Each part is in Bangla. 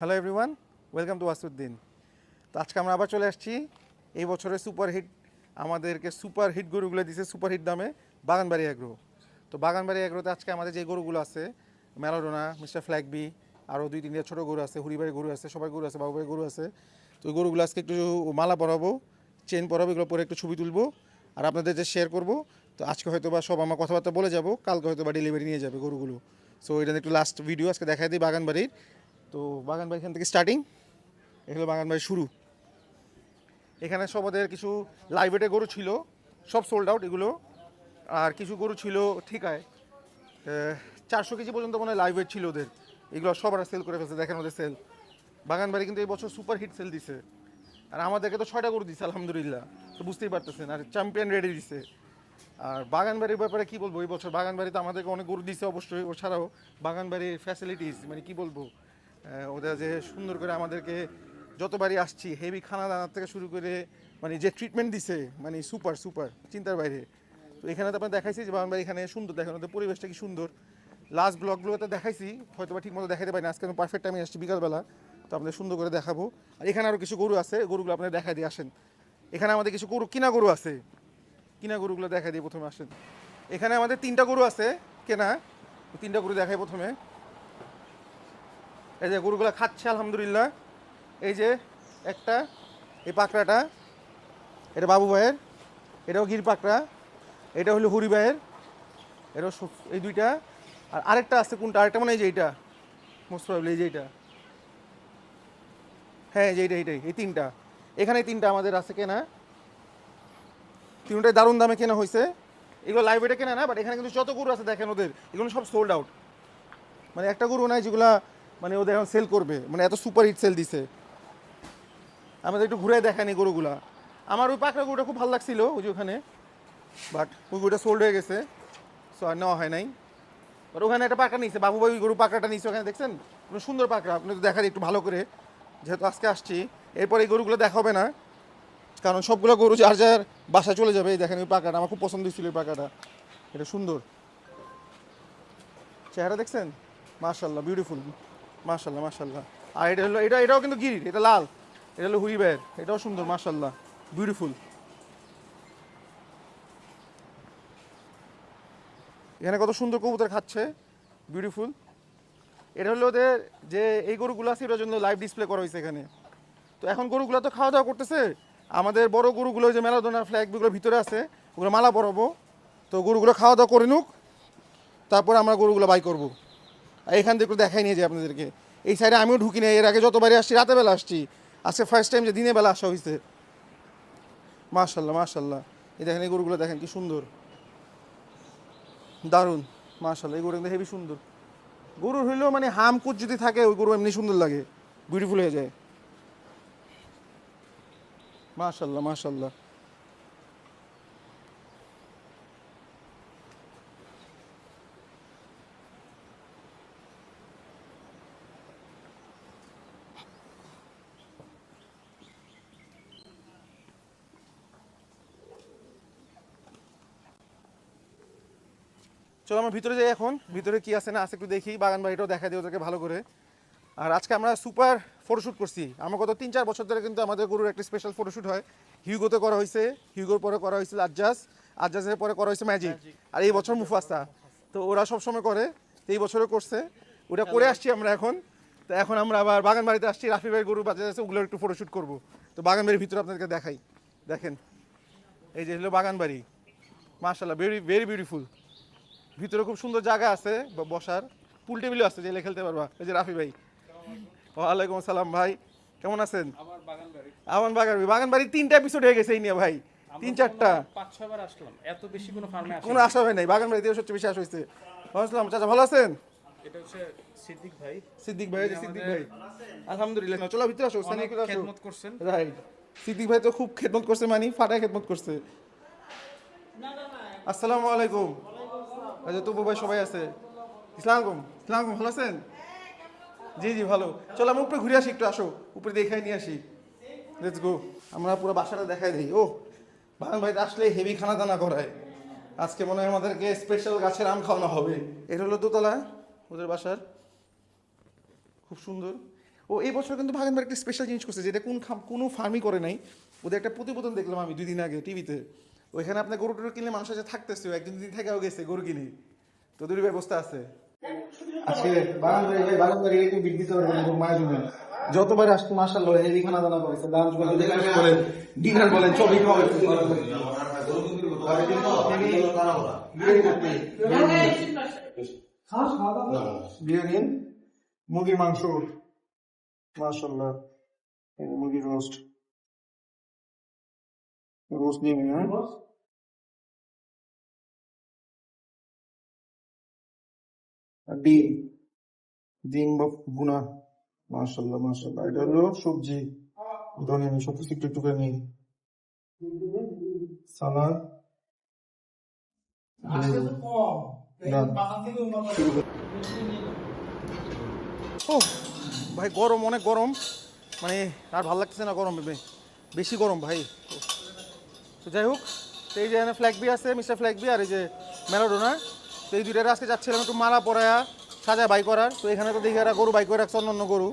Hello everyone welcome to Wasuddin তো আজকে আমরা আবার চলে আসছি। এই বছরের সুপার হিট আমাদেরকে সুপার হিট গরুগুলো দিছে সুপার হিট দামে বাগানবাড়ি অ্যাগ্রো তো বাগানবাড়ি অ্যাগ্রোতে আজকে আমাদের যে গরুগুলো আছে ম্যারাডোনা মিস্টার ফ্ল্যাগবি আরও দুই তিনটা ছোটো গরু আছে হুড়িবাড়ি গরু আছে সবাই গরু আছে বাবুবাড়ি গরু আছে। তো ওই গরুগুলো আজকে একটু মালা পরাবো চেন পরাবো, এগুলো পরে একটু ছবি তুলবো, আর আপনাদের যে শেয়ার করব। তো আজকে হয়তো বা সব আমার কথাবার্তা বলে যাব, কালকে হয়তো বা ডেলিভারি নিয়ে যাবে গরুগুলো। সো এটা একটু লাস্ট ভিডিও আজকে দেখাই দিই বাগানবাড়ির। তো বাগানবাড়ি এখান থেকে স্টার্টিং এগুলো বাগানবাড়ি শুরু। এখানে সব ওদের কিছু লাইভেটে গরু ছিল, সব সোল্ড আউট এগুলো। আর কিছু গরু ছিল ঠিকায় চারশো কেজি পর্যন্ত মনে হয় লাইভ ওয়েট ছিল ওদের। এগুলো সব আর সেল করে ফেলছে, দেখেন ওদের সেল বাগানবাড়ি কিন্তু এই বছর সুপার হিট সেল দিছে। আর আমাদেরকে তো ছয়টা গরু দিছে, আলহামদুলিল্লাহ। তো বুঝতেই পারতেছেন, আর চ্যাম্পিয়ন রেডি দিছে। আর বাগানবাড়ির ব্যাপারে কি বলব, এই বছর বাগানবাড়িতে আমাদেরকে অনেক গরু দিছে অবশ্যই। ও ছাড়াও বাগানবাড়ির ফ্যাসিলিটিস মানে কি বলব ওদের যে সুন্দর করে আমাদেরকে যতবারই আসছি হেভি খানা দানার থেকে শুরু করে মানে যে ট্রিটমেন্ট দিছে মানে সুপার সুপার চিন্তার বাইরে। তো এখানে তো আপনার দেখাইছি যে বাগানবাড়ি এখানে সুন্দর দেখেন, ওদের পরিবেশটা কি সুন্দর। লাস্ট ব্লগগুলোতে দেখাইছি হয়তো বা ঠিক মতো দেখাতে পারি না আজকে আমি পারফেক্ট টাইমে আসছি বিকালবেলা। তো আপনাদের সুন্দর করে দেখাবো। আর এখানে আরও কিছু গরু আছে, গরুগুলো আপনাদের দেখা দিয়ে আসেন। এখানে আমাদের কিছু গরু, কিনা গরু আছে। কিনা গরুগুলো দেখা দিয়ে প্রথমে আসেন। এখানে আমাদের তিনটা গরু আছে, কেনা। তিনটা গরু দেখাই প্রথমে। এই যে গরুগুলো খাচ্ছে, আলহামদুলিল্লাহ। এই যে একটা, এই পাকড়াটা, এটা বাবু ভাইয়ের, এটাও গির পাকড়া, এটা হলো হরি ভাইয়ের, এটাও এই দুইটা। আর আরেকটা আছে কোনটা? আরেকটা মানে এই যে এইটা। মোস্ট প্রবলি এই যে এইটা। হ্যাঁ যে এইটা, এইটাই, এই তিনটা। এখানে তিনটা আমাদের আছে কেনা। তিনটাই দারুণ দামে কেনা হয়েছে এগুলো লাইব্রেরি কেনা না বাট এখানে কিন্তু যত গরু আছে দেখেন ওদের, এগুলো সব সোল্ড আউট মানে একটা গরু নাই যেগুলা মানে ওদের এখন সেল করবে। মানে এত সুপার হিট সেল দিছে। আমাদের একটু ঘুরে দেখানি গরুগুলা। আমার ওই পাকড়া গরুটা খুব ভালো লাগছিল ওই যে ওখানে। বাট ওই গরুটা সোল্ড হয়ে গেছে। সো আর নেওয়া হয় নাই। আর ওখানে একটা পাকড়া নিয়েছে। বাবুবাই ওই গরু পাকড়াটা নিয়েছে ওখানে, দেখছেন? কোনো সুন্দর পাকড়া। আপনি তো দেখা একটু ভালো করে। যেহেতু আজকে আসছি। এরপর এই গরুগুলো দেখা হবে না। কারণ সবগুলো গরু যার যার বাসায় চলে যাবে। এই দেখেন ওই পাকাটা আমার খুব পছন্দ ছিল ওই পাকাটা এটা সুন্দর। চেহারা দেখছেন? মার্শাল্লাহ বিউটিফুল মার্শাল্লাহ মার্শাল্লাহ আর এটা হলো, এটা, এটাও কিন্তু গিরির এটা লাল। এটা হলো হুই বের, এটাও সুন্দর মার্শাল্লাহ বিউটিফুল এখানে কত সুন্দর কবুতর খাচ্ছে। বিউটিফুল এটা হলো ওদের যে, এই গরুগুলো আছে, এটার জন্য লাইভ ডিসপ্লে করা হয়েছে এখানে। তো এখন গরুগুলো তো খাওয়া দাওয়া করতেছে। আমাদের বড় গরুগুলো যে মেলাদোনার ফ্ল্যাগগুলো ভিতরে আছে, ওগুলো মালা পরাবো। তো গরুগুলো খাওয়া দাওয়া করে নুক। তারপর আমরা গরুগুলো বাই করব। এখান থেকে দেখাই নিয়ে যাই আপনাদেরকে। এই সাইডে আমিও ঢুকি না এর আগে যতবারই আসছি বেলা আসছি। আজকে ফার্স্ট টাইম যে দিনের বেলা আসা হয়েছে মাশাল্লাহ মাশাল্লাহ। এই দেখেন, এই গরুগুলো দেখেন কি সুন্দর। দারুণ। মাশাল্লাহ, এই গরু কিন্তু হেভি সুন্দর। গরুর হইলেও মানে হাম কুচ যদি থাকে, ওই গরু এমনি সুন্দর লাগে। বিউটিফুল হয়ে যায়। মাশাল্লাহ মাশাল্লাহ। চলো আমরা ভিতরে যাই এখন ভিতরে কি আছে না আছে একটু দেখি বাগান বাড়িটাও দেখা দিই ওদেরকে ভালো করে। আর আজকে আমরা সুপার ফটোশ্যুট করছি। আমরা গত তিন চার বছর ধরে কিন্তু আমাদের গরুর একটা স্পেশাল ফটোশ্যুট হয়। হিউগোতে করা হয়েছে হিউগোর পরে করা হয়েছিল আজ্জাস আজ্জাসের পরে করা হয়েছে ম্যাজিক আর এই বছর মুফাস্তা তো ওরা সবসময় করে এই বছরও করছে। ওটা করে আসছি আমরা এখন। তো এখন আমরা আবার বাগান বাড়িতে আসছি রাফি ভাই গরু বাজার আছে ওগুলোর একটু ফটোশ্যুট করব। তো বাগান বাড়ির ভিতরে আপনাদেরকে দেখাই। দেখেন এই যে হলো বাগান বাড়ি। মার্শাল্লাহ ভেরি ভেরি বিউটিফুল ভিতরে খুব সুন্দর জায়গা আছে ব- বসার। পুল টেবিলও আছে যে খেলতে পারবা। এই যে রাফি ভাই। ওয়ালাইকুম আসসালাম ভাই। কেমন আছেন? আমার বাগান বাড়ি। আমার বাগান বাগান বাড়ির তিনটা এপিসোড হয়ে গেছে এই নিয়ে ভাই। তিন চারটা। পাঁচ ছয়বার আসলাম। এত বেশি কোনো ফার্মে আসে কোনো আশা হয় নাই। বাগান বাড়িতে সবচেয়ে বেশি আশা হয়েছে। আসসালাম। চাচা ভালো আছেন? এটা হচ্ছে সিদ্দিক ভাই। সিদ্দিক ভাই সিদ্দিক ভাই। আলহামদুলিল্লাহ। চলো ভিতরে আসো সানি অনেক করে আসো। খেদমত করছেন। রাইট সিদ্দিক ভাই তো খুব খেদমত করছে মানি ফাটায় খেদমত করছে। আসসালামু আলাইকুম। আচ্ছা তবু ভাই সবাই আছে। ইসলাম ইসলাম ভালো আছেন? জি জি, ভালো। চলো আমরা উপরে ঘুরে আসি, একটু আসো। উপরে দেখাই নিয়ে আসি। লেটস গো আমরা পুরো বাসাটা দেখাই দিই। ও বাগান ভাই, আসলে হেভি খানা দানা করায়। আজকে মনে হয় আমাদেরকে স্পেশাল গাছের আম খাওয়ানো হবে। এটা হলো দোতলা, ওদের বাসার। খুব সুন্দর। ও, এই বছর কিন্তু বাগানবার একটা স্পেশাল জিনিস করছে, যেটা কোন কোনো ফার্মই করে নাই। ওদের একটা প্রতিবেদন দেখলাম আমি দুই দিন আগে টিভিতে ওইখানে আপনার গরু টরু কিনলে মানুষ আছে থাকতেছে একদিন দিন থেকেও গেছে গরু কিনে। তো দুটোর ব্যবস্থা আছে। আজকে বাগানবাড়ি ভাই বাগানবাড়ি একটু বিট দিতে পারবেন এবং মায়ের জন্য যতবার আসতো মাসাল্লাহ হেভি খানা দানা করেছে লাঞ্চ বলেন ডিনার বলেন সবই খাওয়া বিরিয়ানি মুরগির মাংস। মাশাল্লাহ এই মুরগির রোস্ট রোস্ট দিয়ে হ্যাঁ? ডিম ডিম বা বুনা মাশাল্লাহ মাশাল্লাহ এটা হলো সবজি ধনিয়া সব কিছু একটু একটু করে নিই সালাদ। ও ভাই গরম অনেক গরম। মানে আর ভালো লাগতেছে না গরম বেশি গরম ভাই। তো যাই হোক, তো এই যে এখানে ফ্ল্যাগবি আছে মিস্টার ফ্ল্যাগবি আর এই যে ম্যারাডোনা তো এই দুইটার আজকে যাচ্ছিলাম একটু মালা পরায়া সাজায় বাই করার। তো এখানে তো দেখি গরু বাই করে রাখছে অন্য গরু।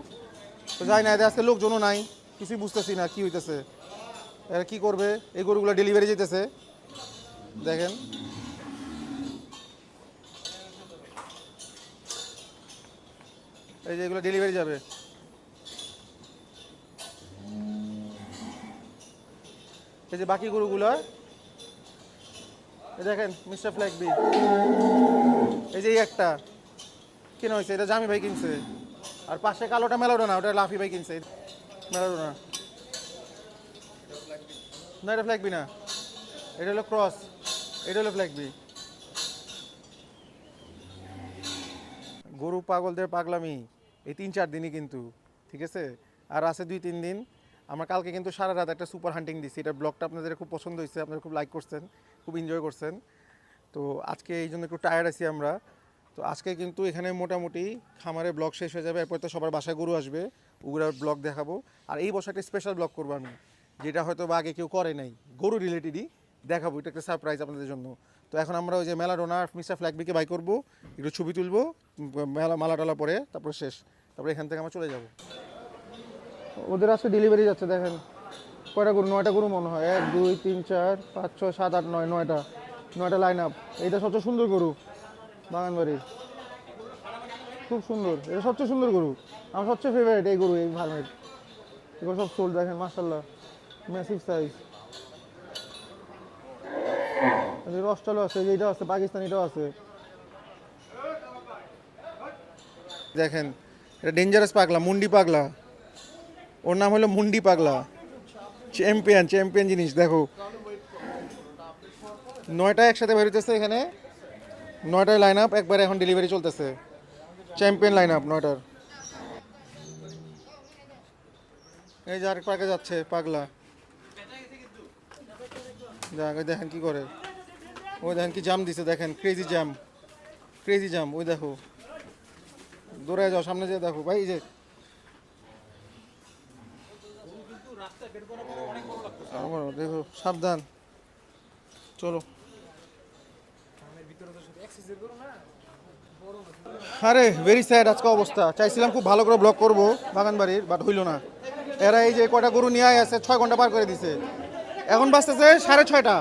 তো যাই না, এদের আজকে লোকজনও নাই, কিছুই বুঝতেছি না কি হইতেছে। এরা কি করবে? এই গরুগুলো ডেলিভারি যেতেছে। দেখেন। এই যে এগুলো ডেলিভারি যাবে। এই যে বাকি গরুগুলো দেখেন মিস্টার ফ্ল্যাগ বি এই যে এই একটা, কেনা হয়েছে? এটা জামি ভাই কিনছে। আর পাশে কালোটা মেলাডো না ওটা লাফি ভাই কিনছে। মেলাডো না না এটা ফ্ল্যাগ বি না। এটা হলো ক্রস। এটা হলো ফ্ল্যাগ বি গরু পাগলদের পাগলামি। এই তিন, চার দিনই কিন্তু, ঠিক আছে? আর আছে দুই, তিন দিন। আমরা কালকে কিন্তু সারা রাত একটা সুপার হান্টিং দিছি। এটা ব্লগটা আপনাদের খুব পছন্দ হয়েছে, আপনারা খুব লাইক করছেন, খুব এনজয় করছেন। তো আজকে এই জন্য একটু টায়ার্ড আছি আমরা। তো আজকে কিন্তু এখানে মোটামুটি খামারে ব্লগ শেষ হয়ে যাবে, এরপর তো সবার বাসায় গরু আসবে ওগুলোর ব্লগ দেখাবো। আর এই বছর একটা স্পেশাল ব্লগ করব আমি, যেটা হয়তো বা আগে কেউ করে নাই, গরু রিলেটেডই দেখাবো, এটা একটা সারপ্রাইজ আপনাদের জন্য। তো এখন আমরা ওই যে মেলাডোনা মিস্টার ফ্ল্যাগবিকে বাই করব, একটু ছবি তুলবো মেলা মালা টালা পরে, তারপর শেষ, তারপরে এখান থেকে আমরা চলে যাব। ওদের আজকে ডেলিভারি যাচ্ছে, দেখেন। কয়টা গরু? নয়টা গরু মনে হয়। এক, দুই, তিন, চার, পাঁচ, ছয়, সাত, আট, নয়, নয়টা। নয়টা লাইন আপ এইটা সবচেয়ে সুন্দর গরু, বাগানবাড়ির। খুব সুন্দর। এটা সবচেয়ে সুন্দর গরু। আমার সবচেয়ে ফেভারিট এই গরু, এই ফার্মের এগুলো সব সোল দেখেন মাসাল্লাহ ম্যাসিভ সাইজ রসটালও আছে, এই যে এটাও আছে, পাকিস্তানিটাও আছে। দেখেন, এটা ডেঞ্জারাস পাগলা, মুন্ডি পাগলা। ওর নাম হলো মুন্ডি পাগলা। চ্যাম্পিয়ন চ্যাম্পিয়ন জিনিস, দেখো। নয়টা একসাথে বের বেরোতেছে এখানে। নয়টার লাইন আপ একবারে এখন ডেলিভারি চলতেছে। চ্যাম্পিয়ন লাইন আপ নয়টার। এই যে আরেক পাকে যাচ্ছে, পাগলা। যাক, ওই দেখেন কি করে। ওই দেখেন কি জাম দিছে, দেখেন ক্রেজি জাম ক্রেজি জাম ওই দেখো। দৌড়ে যাও, সামনে যেয়ে দেখো। ভাই যে দেখো সাবধান। চলো। আরে ভেরি স্যাড আজকে অবস্থা। চাইছিলাম খুব ভালো করে ব্লগ করব বাগানবাড়ির বাট হইল না। এরা এই যে কয়টা গরু নিয়ে আছে, ছয় ঘণ্টা পার করে দিছে। এখন বাঁচতেছে সাড়ে ছয়টা।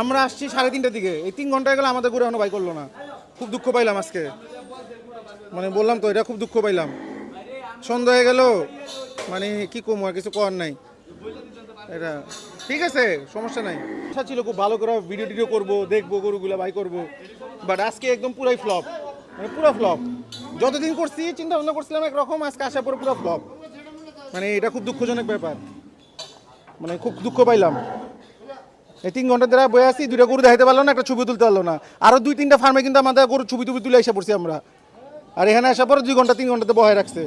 আমরা আসছি সাড়ে তিনটার দিকে। এই তিন ঘণ্টা গেলে আমাদের গরু এখনও বাই করল না। খুব দুঃখ পাইলাম আজকে। মানে বললাম তো, এটা খুব দুঃখ পাইলাম। সন্ধ্যা হয়ে গেল। মানে কি কমু, আর কিছু করার নাই। এটা ঠিক আছে, সমস্যা নাই। আশা ছিল খুব ভালো করে ভিডিও টিডিও করব, দেখব, গরুগুলো বাই করব। বাট আজকে একদম পুরাই ফ্লপ মানে পুরো ফ্লপ যতদিন করছি চিন্তা ভাবনা করছিলাম একরকম, আজকে আসার পরে পুরো ফ্লপ মানে এটা খুব দুঃখজনক ব্যাপার। মানে খুব দুঃখ পাইলাম। এই তিন ঘণ্টা ধরে বয়ে আছি, দুইটা গরু দেখাতে পারল না, একটা ছবি তুলতে পারল না। আরও দুই, তিনটা ফার্মে কিন্তু আমাদের গরু ছবি টুবি তুলে এসে পড়ছি আমরা। আর এখানে আসার পরে দুই ঘণ্টা, তিন ঘন্টাতে বহায় রাখছে।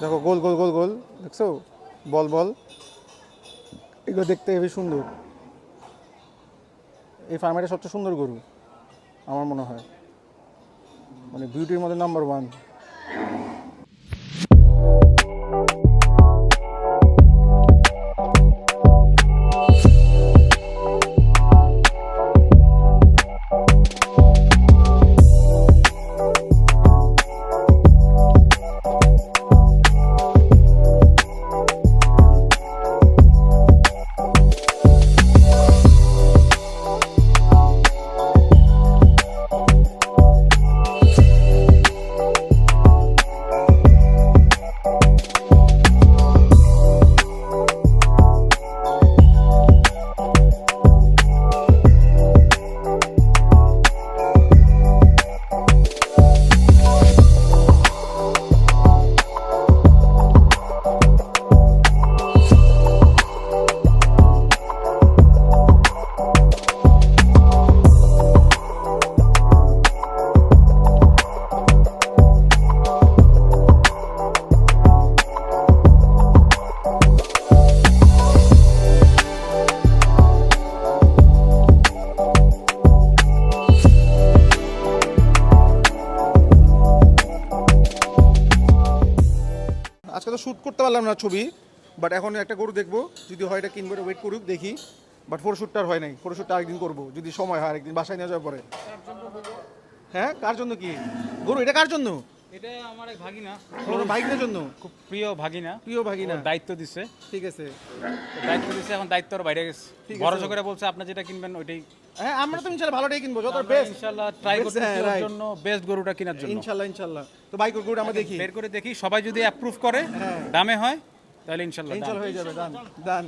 দেখো, গোল গোল গোল গোল। দেখছ? বল বল। এগুলো দেখতে হেবি সুন্দর। এই ফার্মেটা সবচেয়ে সুন্দর গরু, আমার মনে হয়। মানে বিউটির মধ্যে নাম্বার ওয়ান পারলাম না ছবি বাট এখন একটা গরু দেখব যদি হয় এটা কিনবো ওয়েট করুক দেখি। বাট ফটোশ্যুটটা আর হয় নাই ফটোশ্যুটটা আরেকদিন করব যদি সময় হয় আরেকদিন বাসায় নিয়ে যাওয়ার পরে। হ্যাঁ কার জন্য কি? গরু এটা কার জন্য? এটা আমার এক ভাগিনা। ওর বাইকের জন্য? খুব প্রিয় ভাগিনা। প্রিয় ভাগিনা। দায়িত্ব দিছে। ঠিক আছে। দায়িত্ব দিছে এখন দায়িত্ব আর বাইরে গেছে। ভরসা করে বলছে আপনি যেটা কিনবেন ওইটাই হ্যাঁ আমরা তো ইনশাল্লাহ ভালোটাই কিনবো যত বেস্ট ইনশাআল্লাহ ট্রাই করতে জন্য বেস্ট গরুটা কেনার জন্য। ইনশাল্লাহ ইনশাল্লাহ। তো বাইকের গরুটা আমরা দেখি। বের করে দেখি। সবাই যদি অ্যাপ্রুভ করে হ্যাঁ। দামে হয় তাহলে ইনশাআল্লাহ দাম। ইনশাল্লাহ হয়ে যাবে দান দান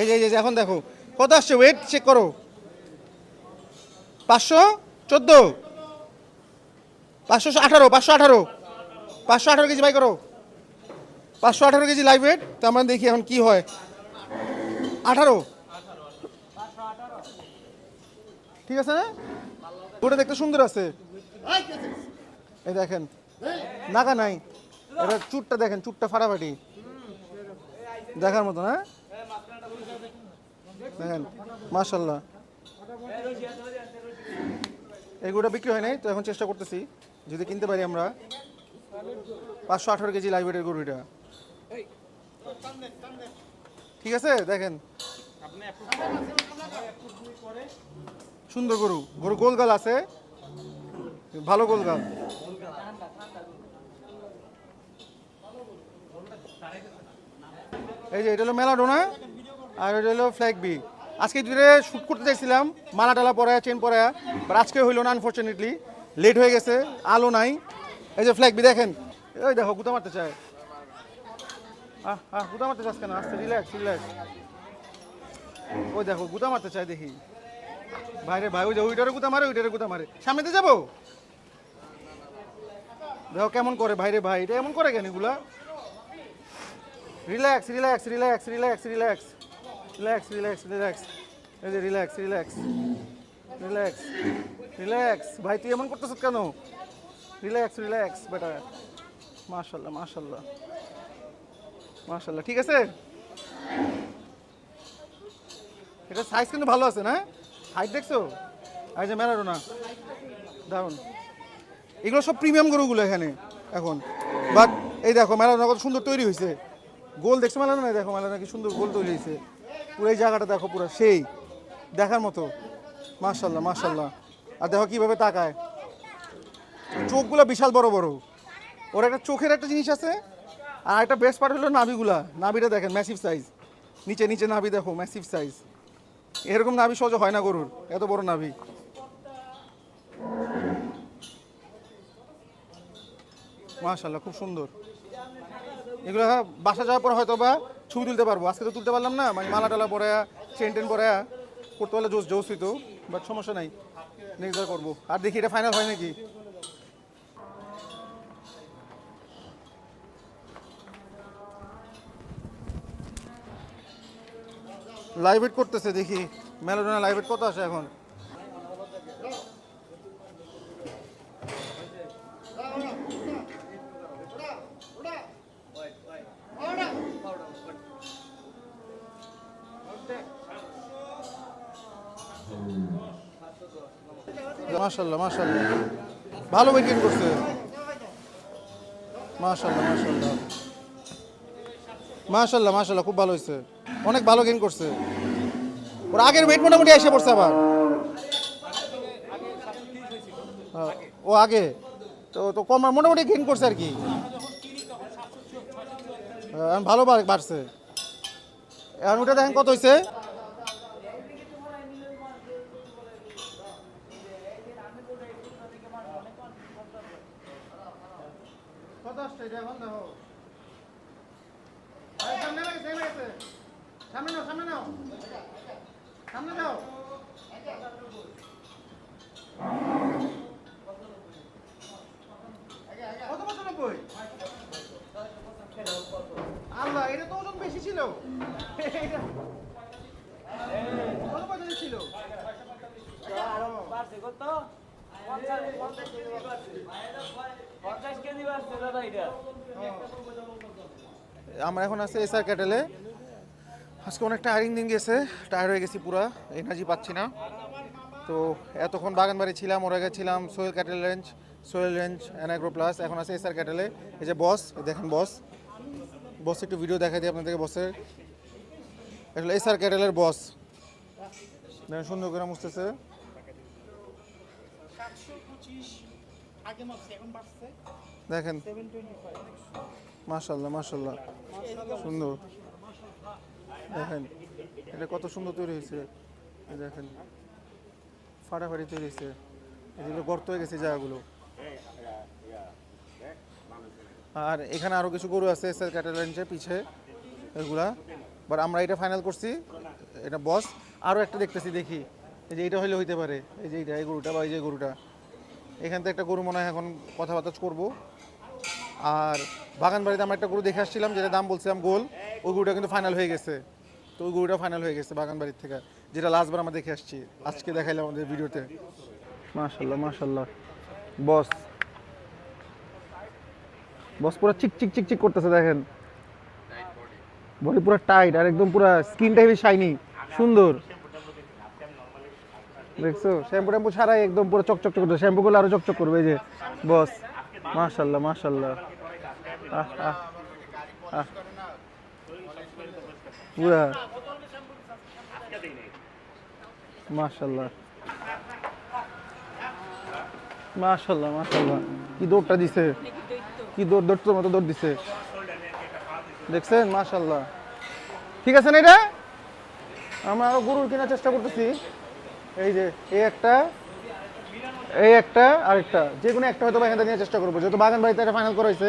এই যে, এই যে, এখন দেখো কত আসছে? ওয়েট চেক করো। পাঁচশো চোদ্দ। পাঁচশো আঠারো পাঁচশো আঠারো। পাঁচশো আঠারো কেজি বাই করো। পাঁচশো আঠারো কেজি লাইভ ওয়েট তো আমরা দেখি এখন কি হয়। আঠারো। ঠিক আছে না? ওটা দেখতে সুন্দর আছে। এই দেখেন। নাগা নাই। এটা চুটটা দেখেন, চুটটা ফাটাফাটি। দেখার মতো, না? দেখেন মাশাল্লাহ এগুলো বিক্রি হয় নাই, তো এখন চেষ্টা করতেছি, যদি কিনতে পারি আমরা। পাঁচশো আঠারো কেজি লাইব্রেরির গরু এটা। ঠিক আছে, দেখেন। সুন্দর গরু গরু গোলগাল আছে। ভালো গোলগাল এই যে, এটা হলো মেলাডোনা। আর এটা হলো ফ্ল্যাগ বি আজকে দুপুরে শ্যুট করতে চাইছিলাম, মালা টালা পরে চেন পরে বাট আজকে হইল না আনফর্চুনেটলি লেট হয়ে গেছে, আলো নাই। এই যে ফ্ল্যাগ বি দেখেন। ওই দেখো গুতা মারতে চায়। আহ আহ গুতা মারতে চাস কেন? আস্তে রিল্যাক্স রিল্যাক্স ওই দেখো গুতা মারতে চায় দেখি। বাইরে ভাই, ওই যে ওইটারে গুতা মারে, ওইটারে গুতা মারে। সামনেতে যাব? দেখো, কেমন করে ভাইরে ভাই, এটা এমন করে কেন এগুলা? Relax relax relax relax relax relax relax relax এই যে রিল্যাক্স রিল্যাক্স রিল্যাক্স রিল্যাক্স ভাই, তুই এমন করতেছিস কেন? রিল্যাক্স রিল্যাক্স বেটা। মাশাল্লাহ মাশাল্লাহ। মাশাল্লাহ, ঠিক আছে? এটা সাইজ কিন্তু ভালো আছে, না? হাইট দেখছ? এই যে ম্যারাডোনা দারুণ এগুলো সব প্রিমিয়াম গরুগুলো এখানে, এখন। বাট এই দেখো ম্যারাডোনা কত সুন্দর তৈরি হয়েছে গোল দেখছ ম্যারাডোনা দেখো ম্যারাডোনা কি সুন্দর গোল তৈরি হয়েছে পুরো এই জায়গাটা দেখো, পুরো সেই, দেখার মতো। মাশাল্লাহ মাশাল্লাহ আর দেখো কীভাবে তাকায়। চোখগুলো বিশাল বড় বড়। ওর একটা চোখের একটা জিনিস আছে, আর একটা বেস্ট পার্ট হলো নাভিগুলা। নাভিটা দেখেন ম্যাসিভ সাইজ নিচে নিচে নাভি দেখো ম্যাসিভ সাইজ এরকম নাভি সহজে হয় না গরুর, এত বড় নাভি। মাশাল্লাহ খুব সুন্দর। এগুলো বাসা যাওয়ার পর হয়তো বা ছবি তুলতে পারব। আজকে তো তুলতে পারলাম না মানে মালা টালা পরে চেন টেন পরে করতে পারলে জোস জোস হইতো বাট সমস্যা নাই নেক্সট বার করব। আর দেখি এটা ফাইনাল হয় নাকি? লাইভ করতেছে, দেখি। মেলোডোনা লাইভ কত আসে এখন? মাশাল্লাহ মাশাল্লাহ ভালো করছে। মাশাল্লাহ মাশাল্লাহ মাশাল্লাহ মাশাল্লাহ খুব ভালো হয়েছে অনেক ভালো করছে। ওর আগের ওয়েট মোটামুটি এসে পড়ছে আবার। হ্যাঁ, ও আগে। তো তো কম মোটামুটি গেইন করছে আর কি। হ্যাঁ, ভালো বাড়- বাড়ছে। এখন ওটা দেখেন কত হয়েছে কত আসছে এটা এখন দেখো আরে সামনে লাগেছে, সামনে লাগেছে। সামনে নাও সামনে নাও সামনে যাও কত পঁচানব্বই এটা তো ওজন বেশি ছিল। কত ছিল বাড়ছে কত? এটা। আমরা এখন আছি এসআর ক্যাটেলে। আজকে অনেক টায়ারিং দিন গেছে টায়ার হয়ে গেছি পুরা এনার্জি পাচ্ছি না। তো এতক্ষণ বাগানবাড়ি ছিলাম ওরা আগে ছিলাম Sohel cattle range Sohel range অ্যানাগ্রো plus এখন আছে এসআর ক্যাটেলে। এই যে বস দেখেন বস। বস, একটু ভিডিও দেখাই দিই আপনাদেরকে বসের। এটা এসআর ক্যাটেলের বস। দেখেন, সুন্দর করে মুছতেছে। দেখেন। মাশাল্লাহ মাশাল্লাহ সুন্দর। দেখেন, এটা কত সুন্দর তৈরি হয়েছে। দেখেন, ফাটাফাটি তৈরি হয়েছে। এগুলো গর্ত হয়ে গেছে জায়গাগুলো। আর এখানে আরও কিছু গরু আছে, এসএল ক্যাটালেন্সের পিছে এগুলা। বাট আমরা এটা ফাইনাল করছি, এটা বস আরও একটা দেখতেছি, দেখি। এই যে এটা হইলে হইতে পারে। এই যে এইটা, এই গরুটা বা এই যে গরুটা। এখান থেকে একটা গরু মনে হয় এখন কথাবার্তা করব। আর বাগান বাড়িতে আমরা একটা গরু দেখে আসছিলাম যেটা দাম বলছিলাম গোল। ওই গরুটা কিন্তু ফাইনাল হয়ে গেছে। তো ওই গরুটা ফাইনাল হয়ে গেছে বাগান বাড়ির থেকে। যেটা লাস্টবার আমরা দেখে আসছি। আজকে দেখাইলাম আমাদের ভিডিওতে মাশাল্লাহ মাশাল্লাহ। বস বস পুরো চিক চিক চিক চিক করতেছে, দেখেন। বডি পুরো টাইট আর একদম পুরো স্কিনটা হেভি শাইনি সুন্দর। দেখছ? শ্যাম্পু ট্যাম্পু ছাড়াই একদম পুরো চকচক করতে শ্যাম্পু করলে আরও চকচক করবে এই যে, বস। মাশাল্লাহ মাশাল্লাহ। আহ আহ। পুরা। মাশাল্লাহ। মাশাল্লাহ মাশাল্লাহ। কি দৌড়টা দিছে? কি দৌড় দৌড়তে মতো দৌড় দিছে। দেখছেন? মাশাল্লাহ ঠিক আছে না এটা? আমরা আরও গরুর কেনার চেষ্টা করতেছি। এই যে, এই একটা এই একটা, আরেকটা। যে কোনো একটা হয়তো এখান নেওয়ার চেষ্টা করব। যেহেতু বাগান বাড়িতে একটা ফাইনাল করা হয়েছে।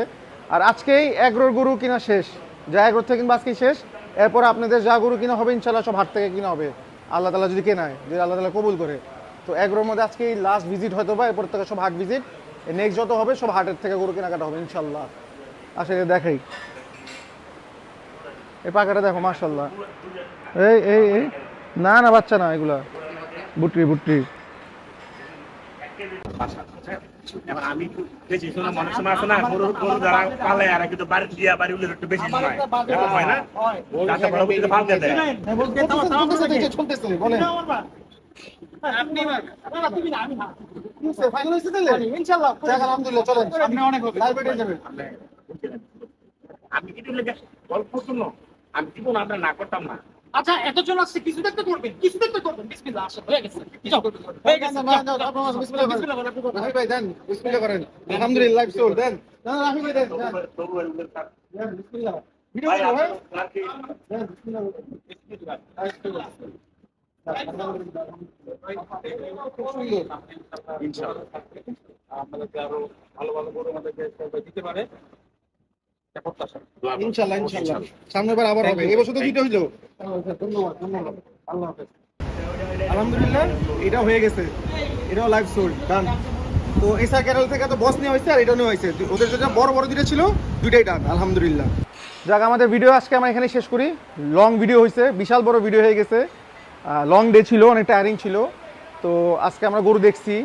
আর আজকেই এগ্রোর গরু কিনা শেষ। যা এগ্রোর থেকে কিনবা আজকেই শেষ। এরপর আপনাদের যা গরু কিনা হবে ইনশাল্লাহ সব হাট থেকে কিনা হবে। আল্লাহ তালা যদি কেনায়, যদি আল্লাহ তালা কবুল করে। তো এগ্রোর মধ্যে আজকেই লাস্ট ভিজিট হয়তো বা এরপর থেকে সব হাট ভিজিট নেক্সট যত হবে সব হাটের থেকে গরু কেনাকাটা হবে ইনশাল্লাহ আসলে দেখাই এই পাখাটা দেখো মার্শাল্লাহ এই এই এই না না বাচ্চা না এগুলা বুটরি বুটরি আমি বেশি শোনা মনে সময় আছে না গরু গরু যারা পালে আর কিন্তু বাড়ি দিয়া বাড়ি উলে একটু বেশি শোনায় এরকম হয় না যাতে পরবর্তীতে ফালতে দেয় আমি কিন্তু লেগে গল্প শুনো? আমি দিব আমরা না করতাম না। আচ্ছা এতজন আসছে কিছু দেখতে করবেন কিছু দেখতে করবেন। বিসমিল্লাহ আসে হয়ে গেছে। হয়ে গেছে। বিসমিল্লাহ করেন। আলহামদুলিল্লাহ দেন। ভাই। এটা আলহামদুলিল্লাহ এটা হয়ে গেছে। এটাও লাইভ ডান তো এসা ক্যারেল থেকে তো বস নেওয়া হয়েছে আর নেওয়া হয়েছে। ওদের যেটা বড় বড় দুটো ছিল, দুইটাই ডান আলহামদুলিল্লাহ। যাক, আমাদের ভিডিও আজকে আমরা এখানে শেষ করি। লং ভিডিও হয়েছে বিশাল বড় ভিডিও হয়ে গেছে। লং ডে ছিল অনেক টায়ারিং ছিল। তো আজকে আমরা গরু দেখছি।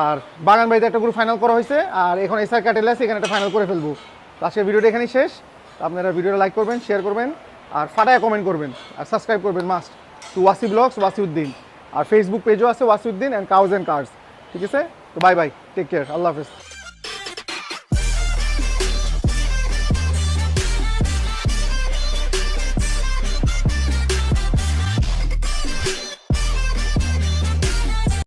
আর বাগান বাড়িতে একটা গরু ফাইনাল করা হয়েছে। আর এখন এসআর ক্যাটেল আছে, এখানে একটা ফাইনাল করে ফেলব। তো আজকের ভিডিওটা এখানেই শেষ। আপনারা ভিডিওটা লাইক করবেন শেয়ার করবেন, আর ফাটায় কমেন্ট করবেন, আর সাবস্ক্রাইব করবেন must to Wasi blogs Wasiuddin R Facebook পেজও আছে Wasiuddin and cows and cars ঠিক আছে? তো bye bye take care Allah হাফেজ।